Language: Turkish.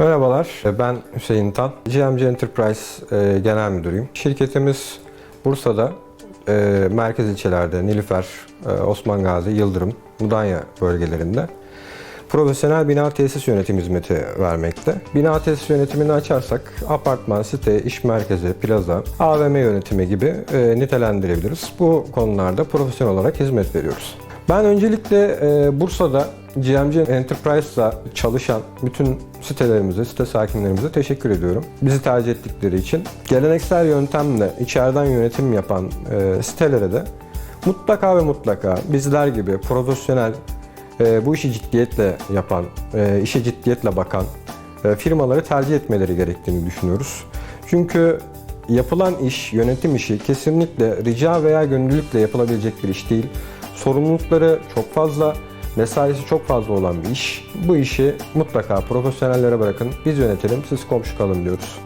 Merhabalar, ben Hüseyin Tan. GMC Enterprise e, Genel Müdürüyüm. Şirketimiz Bursa'da e, merkez ilçelerde Nilüfer, e, Osman Gazi, Yıldırım, Mudanya bölgelerinde profesyonel bina tesis yönetim hizmeti vermekte. Bina tesis yönetimini açarsak apartman, site, iş merkezi, plaza, AVM yönetimi gibi nitelendirebiliriz. Bu konularda profesyonel olarak hizmet veriyoruz. Ben öncelikle Bursa'da GMC Enterprise'la çalışan bütün sitelerimize, site sakinlerimize teşekkür ediyorum. Bizi tercih ettikleri için. Geleneksel yöntemle içeriden yönetim yapan e, sitelere de mutlaka ve mutlaka bizler gibi profesyonel, e, bu işi ciddiyetle yapan, e, işe ciddiyetle bakan e, firmaları tercih etmeleri gerektiğini düşünüyoruz. Çünkü yapılan iş, yönetim işi kesinlikle rica veya gönüllülükle yapılabilecek bir iş değil. Sorumlulukları çok fazla, mesaisi çok fazla olan bir iş. Bu işi mutlaka profesyonellere bırakın, biz yönetelim, siz komşu kalın diyoruz.